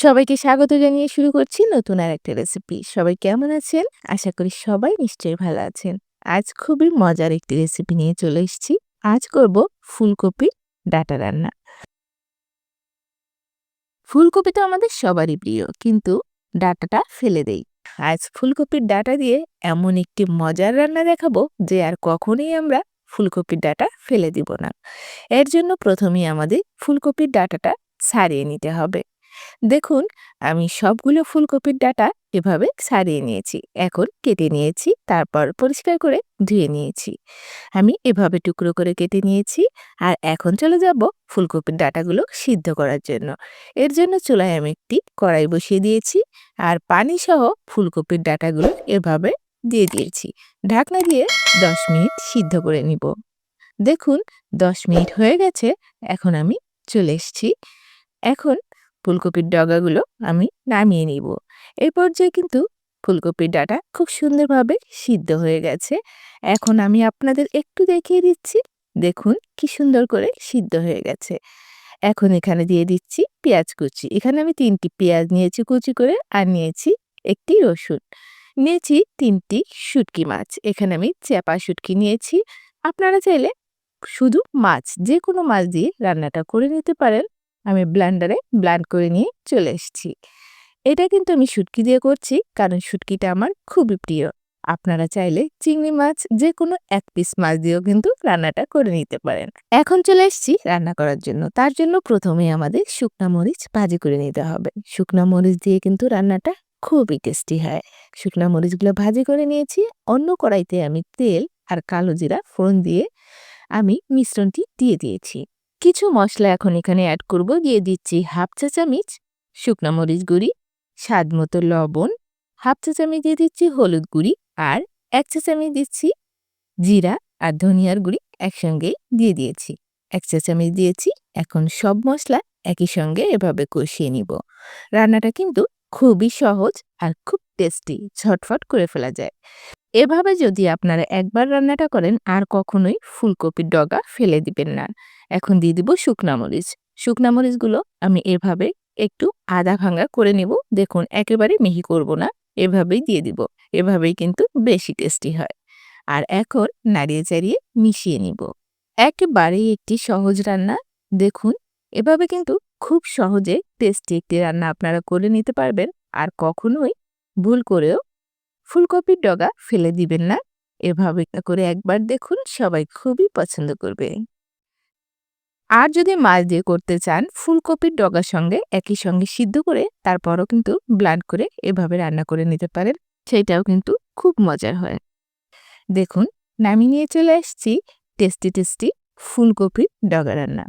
সবাইকে স্বাগত জানিয়ে শুরু করছি নতুন আর একটা রেসিপি সবাই কেমন আছেন? আশা করি সবাই নিশ্চয়ই ভালো আছেন। আজ খুবই মজার একটি রেসিপি নিয়ে চলে এসেছি। আজ করব ফুলকপির ডাটা রান্না। ফুলকপি তো আমাদের সবারই প্রিয়, কিন্তু ডাটাটা ফেলে দেই। আজ ফুলকপির ডাটা দিয়ে এমন একটি মজার রান্না দেখাবো যে আর কখনোই আমরা ফুলকপির ডাটা ফেলে দিব না। এর জন্য প্রথমেই আমাদের ফুলকপির ডাটাটা ছাড়িয়ে নিতে হবে। দেখুন, আমি সবগুলো ফুলকপির ডাটা এভাবে সারিয়ে নিয়েছি। এখন কেটে নিয়েছি, তারপর পরিষ্কার করে ধুয়ে নিয়েছি। আমি এভাবে টুকরো করে কেটে নিয়েছি আর এখন চলে যাব ফুলকপির ডাটাগুলো সিদ্ধ করার জন্য। এর জন্য চুলায় আমি একটি কড়াই বসিয়ে দিয়েছি আর পানি সহ ফুলকপির ডাটাগুলো এভাবে দিয়ে দিয়েছি। ঢাকনা দিয়ে দশ মিনিট সিদ্ধ করে নিব। দেখুন, দশ মিনিট হয়ে গেছে, এখন আমি চলে এসছি। এখন ফুলকপির ডগাগুলো আমি নামিয়ে নিব। এই পর্যায়ে কিন্তু ফুলকপির ডাটা খুব সুন্দরভাবে সিদ্ধ হয়ে গেছে। এখন আমি আপনাদের একটু দেখিয়ে দিচ্ছি, দেখুন কি সুন্দর করে সিদ্ধ হয়ে গেছে। এখন এখানে দিয়ে দিচ্ছি পেঁয়াজ কুচি। এখানে আমি তিনটি পেঁয়াজ নিয়েছি কুচি করে আর নিয়েছি একটি রসুন। নিয়েছি তিনটি শুটকি মাছ। এখানে আমি চেপা শুটকি নিয়েছি। আপনারা চাইলে শুধু মাছ যে কোনো মাছ দিয়ে রান্নাটা করে নিতে পারেন। আমি ব্লান্ডারে ব্লান্ড করে নিয়ে চলে এসেছি। এটা কিন্তু আমি শুটকি দিয়ে করছি, কারণ শুটকিটা আমার খুবই প্রিয়। আপনারা চাইলে চিংড়ি মাছ যে কোনো এক পিস মাছ দিয়েও কিন্তু রান্নাটা করে নিতে পারেন। এখন চলে এসেছি রান্না করার জন্য। তার জন্য প্রথমে আমাদের শুকনা মরিচ ভাজি করে নিতে হবে। শুকনা মরিচ দিয়ে কিন্তু রান্নাটা খুবই টেস্টি হয়। শুকনা মরিচগুলো ভাজি করে নিয়েছি। অন্য কড়াইতে আমি তেল আর কালো জিরা ফোড়ন দিয়ে আমি মিশ্রণটি দিয়ে দিয়েছি। কিছু মশলা এখন এখানে অ্যাড করব। দিয়ে দিচ্ছি হাফ চা চামিচ শুকনা মরিচ গুঁড়ি, স্বাদ মতো লবণ হাফ চা চামিচ দিয়ে দিচ্ছি হলুদ গুঁড়ি আর এক চা চামিচ দিচ্ছি জিরা আর ধনিয়ার গুঁড়ি একসঙ্গেই দিয়ে দিয়েছি। এক চা চামিচ দিয়েছি, এখন সব মশলা একই সঙ্গে এভাবে কষিয়ে নিব। রান্নাটা কিন্তু খুবই সহজ আর খুব টেস্টি, ঝটফট করে ফেলা যায়। এভাবে যদি আপনারা একবার রান্নাটা করেন, আর কখনোই ফুলকপির ডগা ফেলে দিবেন না। এখন দিয়ে দিব শুকনা মরিচ। শুকনা মরিচগুলো আমি এভাবে একটু আদা ভাঙা করে নেব। দেখুন, একেবারে মিহি করব না, এভাবেই দিয়ে দিব। এভাবেই কিন্তু বেশি টেস্টি হয়। আর এখন নাড়িয়ে চাড়িয়ে মিশিয়ে নিব। একেবারেই একটি সহজ রান্না। দেখুন, এভাবে কিন্তু খুব সহজে টেস্টি একটি রান্না আপনারা করে নিতে পারবেন। আর কখনোই ভুল করেও ফুলকপির ডগা ফেলে দিবেন না। এভাবে করে একবার দেখুন, সবাই খুবই পছন্দ করবে। আর যদি মাছ দিয়ে করতে চান, ফুলকপির ডগার সঙ্গে, একই সঙ্গে সিদ্ধ করে, তারপরও কিন্তু ব্লান্ড করে এভাবে রান্না করে নিতে পারেন। সেটাও কিন্তু খুব মজার হয়। দেখুন, নামিয়ে নিয়ে চলে আসছি টেস্টি টেস্টি ফুলকপির ডগা রান্না।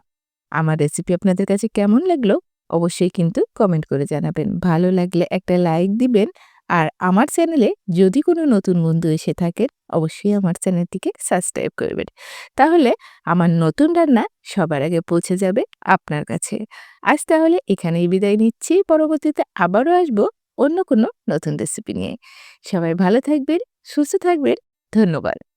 আমার রেসিপি আপনাদের কাছে কেমন লাগল? অবশ্যই কিন্তু কমেন্ট করে জানাবেন। ভালো লাগলে একটা লাইক দিবেন। আর আমার চ্যানেলে যদি কোনো নতুন বন্ধু এসে থাকেন, অবশ্যই আমার চ্যানেলটিকে সাবস্ক্রাইব করবেন। তাহলে আমার নতুন রান্না সবার আগে পৌঁছে যাবে আপনার কাছে। আজ তাহলে এখানেই বিদায় নিচ্ছি। পরবর্তীতে আবারও আসব অন্য কোনো নতুন রেসিপি নিয়ে। সবাই ভালো থাকবেন, সুস্থ থাকবেন। ধন্যবাদ।